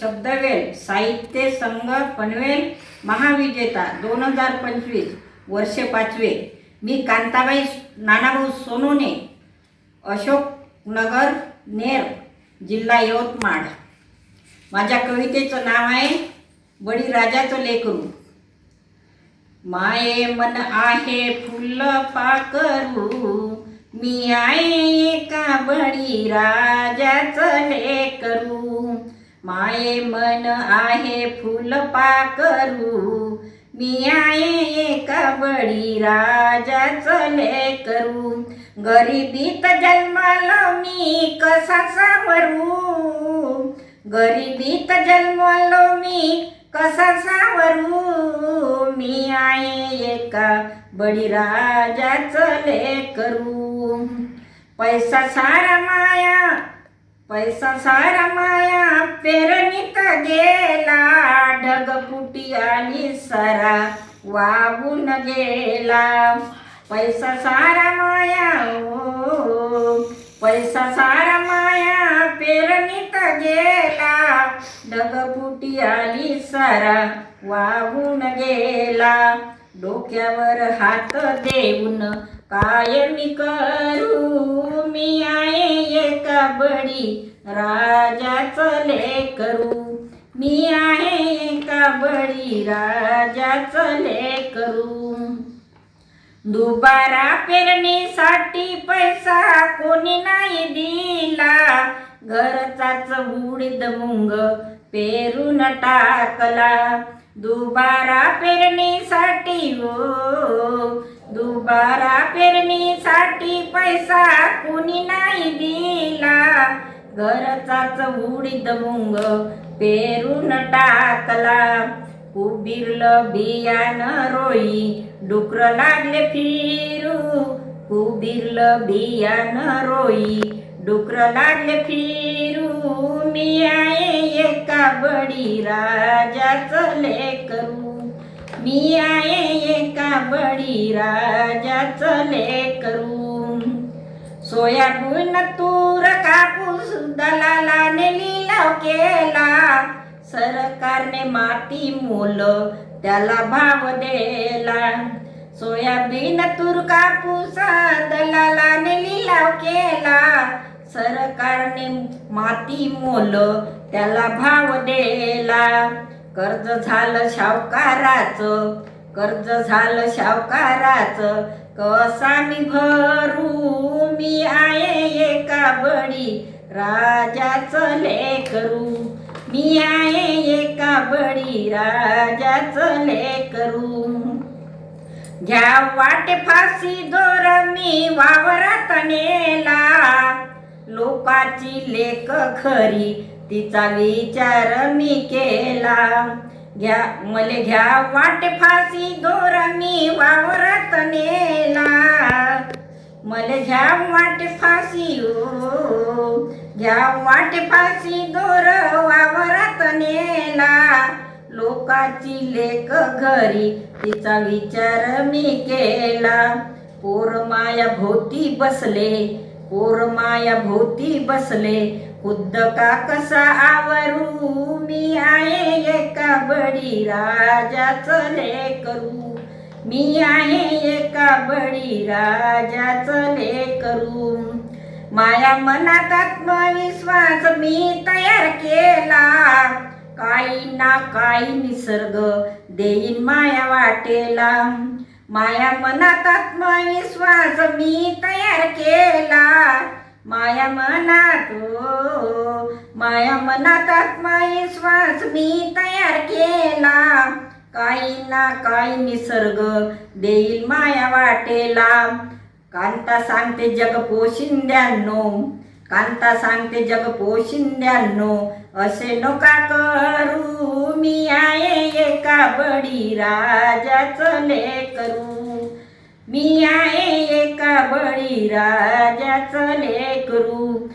शब्दवेल साहित्य संघ पनवेल महाविजेता दोन हजार पंचवीस वर्ष पाचवे. मी कांताबाई नानाभाऊ सोनोने अशोकनगर नेर जिल्हा यवतमाळ. माझ्या कवितेचं नाव आहे बळीराजाचं लेकरू. माये मन आहे फुल पाकरू मी आहे का बळी राजाचं लेकरू. माये मन आहे फुल पाकरू. मी आहे एका बळी राजाचं लेकरू. गरिबीत जन्माला मी कसा सावरू? गरिबीत जन्मलो मी कसा सावरू? मी आहे एका बळीराजाचं लेकरू. पैसा सारा माया पैसा सारा माया पेरणीत गेला ढगपुटी आणि सारा वाहून गेला. पैसा सारा माया ओ पैसा सारा माया पेरणीत गेला ढगपुटी आली सारा वाहून गेला. डोक्यावर हात देऊन काय मी राजाच लेकरू मी आहे एका बळी राजाच लेकरू दुबारा पेरणीसाठी पैसा कोणी नाही दिला. घरचाच उडीद मुंग पेरून टाकला. दुबारा पेरणीसाठी हो. दुबारा पेरणीसाठी पैसा कोणी नाही दिला. घरचाच उडीद मुंग पेरून टाकला. कुबिरलं बियान रोई डुकर लागले फिरू. कुबिरलं बियान रोई डुकर लागले फिरू. मी आहे एका बडी राजाचं लेकरू. मी आहे एका बडी राजाचं लेकरू. सोयाबीन तूर कापूस दलालाने लिलाव केला सरकारने माती मोल त्याला भाव दिला. सोयाबीन तूर कापूस दलालाने लिलाव केला सरकारने माती मोल त्याला भाव दिला. कर्ज झालं सावकाराचं कर्ज झालं सावकाराचं कसा मी भरू मी आहे एका बळी राजाच लेकरू. मी आहे एका बळी राजाच लेकरू. घ्या वाटे फाशी दोर मी वावरात नेला. लोकाची लेख खरी तिचा विचार मी केला. घ्या मले घ्या वाटे फासी दोर मी वावरात नेला. मले घ्या वाटे फासी ओ घ्या वाटे फासी दोर वावरात नेला. लोकाची लेख घरी तिचा विचार मी केला. पोर माया भोवती बसले पोर माया भोवती बसले. खुद्द का कसा आवरू मी? एका राजाच राजाचं लेकरू मी आहे एका बडी राजाचं लेकरू माया मनात आत्मविश्वास मी तयार केला. काही ना काही निसर्ग देईन माया वाटेला. माया मनात आत्मविश्वास मी तयार केला. माया मनात ओ, माया मनात आत्मविश्वास मी तयार केला. काही ना काही निसर्ग देईल माया वाटेला. कांता सांगते जग पोशिंद्यांनो कांता सांगते जग पोशिंद्यांनो असे नका करू मी आहे एका बडी राजाच ले करू मी आहे एका बळी राजाच लेकरू.